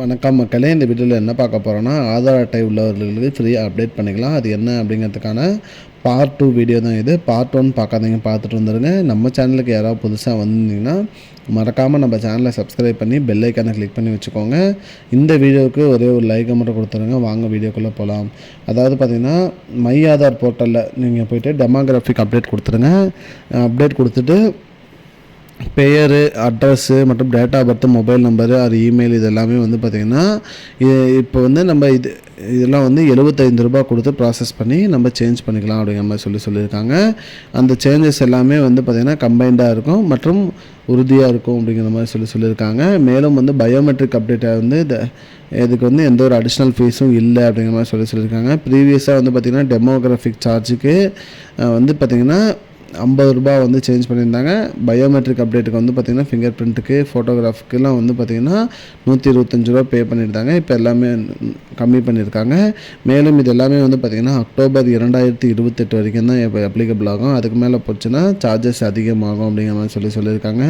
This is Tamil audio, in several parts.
வணக்கம் மக்களே இந்த வீடியோவில் என்ன பார்க்க போகிறோன்னா ஆதார் அட்டை உள்ளவர்களுக்கு ஃப்ரீயாக அப்டேட் பண்ணிக்கலாம். அது என்ன அப்படிங்கிறதுக்கான பார்ட் டூ வீடியோ தான் இது. பார்ட் ஒன் பார்க்காதீங்க பார்த்துட்டு வந்துடுங்க நம்ம சேனலுக்கு யாராவது புதுசாக வந்திருந்தீங்கன்னா மறக்காமல் நம்ம சேனலை சப்ஸ்கிரைப் பண்ணி பெல் ஐக்கானை கிளிக் பண்ணி வச்சுக்கோங்க. இந்த வீடியோவுக்கு ஒரே ஒரு லைக்கை மட்டும் கொடுத்துருங்க. வாங்க வீடியோக்குள்ளே போகலாம் அதாவது பார்த்திங்கன்னா மை ஆதார் போர்ட்டலில் நீங்கள் போய்ட்டு டெமோகிராஃபிக் அப்டேட் கொடுத்துருங்க. அப்டேட் கொடுத்துட்டு பெயர் அட்ரஸ்ஸு மற்றும் date of birth mobile number அது இமெயில் இது எல்லாமே வந்து பார்த்திங்கன்னா இப்போ வந்து நம்ம இது இதெல்லாம் வந்து எழுபத்தைந்து ரூபா கொடுத்து ப்ராசஸ் பண்ணி நம்ம சேஞ்ச் பண்ணிக்கலாம் அப்படிங்கிற மாதிரி சொல்லி சொல்லியிருக்காங்க. அந்த சேஞ்சஸ் எல்லாமே வந்து பார்த்திங்கன்னா கம்பைண்டாக இருக்கும் மற்றும் உறுதியாக இருக்கும் அப்படிங்கிற மாதிரி சொல்லி சொல்லியிருக்காங்க. மேலும் வந்து பயோமெட்ரிக் அப்டேட்டை வந்து இதுக்கு வந்து எந்த ஒரு அடிஷ்னல் ஃபீஸும் இல்லை அப்படிங்கிற மாதிரி சொல்லி சொல்லியிருக்காங்க. ப்ரீவியஸாக வந்து பார்த்திங்கன்னா டெமோகிராஃபிக் சார்ஜுக்கு வந்து பார்த்திங்கன்னா ஐம்பது ரூபா வந்து சேஞ்ச் பண்ணியிருந்தாங்க. பயோமெட்ரிக் அப்டேட்டுக்கு வந்து பார்த்திங்கன்னா ஃபிங்கர் பிரிண்ட்டுக்கு ஃபோட்டோகிராஃபுக்கெல்லாம் வந்து பார்த்திங்கன்னா நூற்றி இருபத்தஞ்சி ரூபா பே பண்ணியிருந்தாங்க. இப்போ எல்லாமே கம்மி பண்ணியிருக்காங்க மேலும் இது எல்லாமே வந்து பார்த்திங்கன்னா அக்டோபர் இரண்டாயிரத்தி இருபத்தெட்டு வரைக்கும் தான் இப்போ அப்ளிகபிள் ஆகும் அதுக்கு மேலே போச்சுன்னா சார்ஜஸ் அதிகமாகும் அப்படிங்கிற மாதிரி சொல்லி சொல்லியிருக்காங்க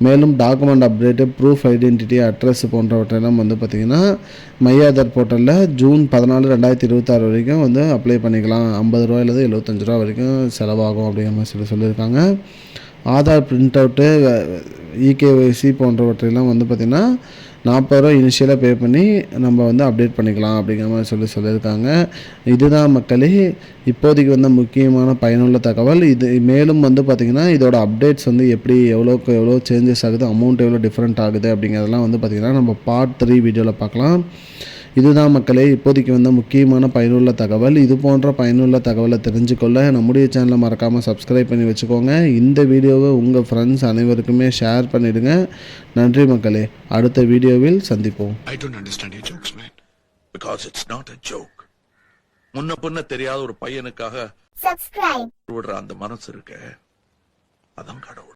மேலும் document update proof identity address போன்றவற்றெல்லாம் வந்து பார்த்திங்கன்னா மை ஆதார் போர்ட்டலில் ஜூன் பதினாலு ரெண்டாயிரத்தி இருபத்தாறு வரைக்கும் வந்து அப்ளை பண்ணிக்கலாம் ஐம்பது ரூபாயிலேருந்து எழுபத்தஞ்சு ரூபா வரைக்கும் செலவாகும் அப்படிங்கிற மாதிரி சொல்லி சொல்லியிருக்காங்க ஆதார் பிரிண்ட் அவுட்டு இகேஒய்சி போன்றவற்றையெல்லாம் வந்து பார்த்திங்கன்னா நாற்பது ரூபா இனிஷியலாக பே பண்ணி நம்ம வந்து அப்டேட் பண்ணிக்கலாம் அப்படிங்கிற மாதிரி சொல்லி சொல்லியிருக்காங்க. இதுதான் மக்களே இப்போதைக்கு வந்து முக்கியமான பயனுள்ள தகவல். இது மேலும் வந்து பார்த்திங்கன்னா இதோட அப்டேட்ஸ் வந்து எப்படி எவ்வளோக்கு எவ்வளோ சேஞ்சஸ் ஆகுது அமௌண்ட் எவ்வளோ டிஃப்ரெண்ட் ஆகுது அப்படிங்கிறதெல்லாம் வந்து பார்த்திங்கன்னா நம்ம பார்ட் த்ரீ வீடியோவில் பார்க்கலாம். இதுதான் மக்களே இப்போதைக்கு வந்த முக்கியமான பயனுள்ள தகவல். இது போன்ற பயனுள்ள தகவலை தெரிஞ்சுக்கொள்ள நம்முடைய சேனலை மறக்காமல் சப்ஸ்கிரைப் பண்ணி வச்சுக்கோங்க. இந்த வீடியோவை உங்கள் ஃப்ரெண்ட்ஸ் அனைவருக்குமே ஷேர் பண்ணிவிடுங்க நன்றி மக்களே. அடுத்த வீடியோவில் சந்திப்போம். I don't understand your jokes, man. Because it's not a joke. முன்ன பின்ன தெரியாத ஒரு பையனுக்காக subscribe. விடுற அந்த மனசு இருக்க. அதான் கடவுள்.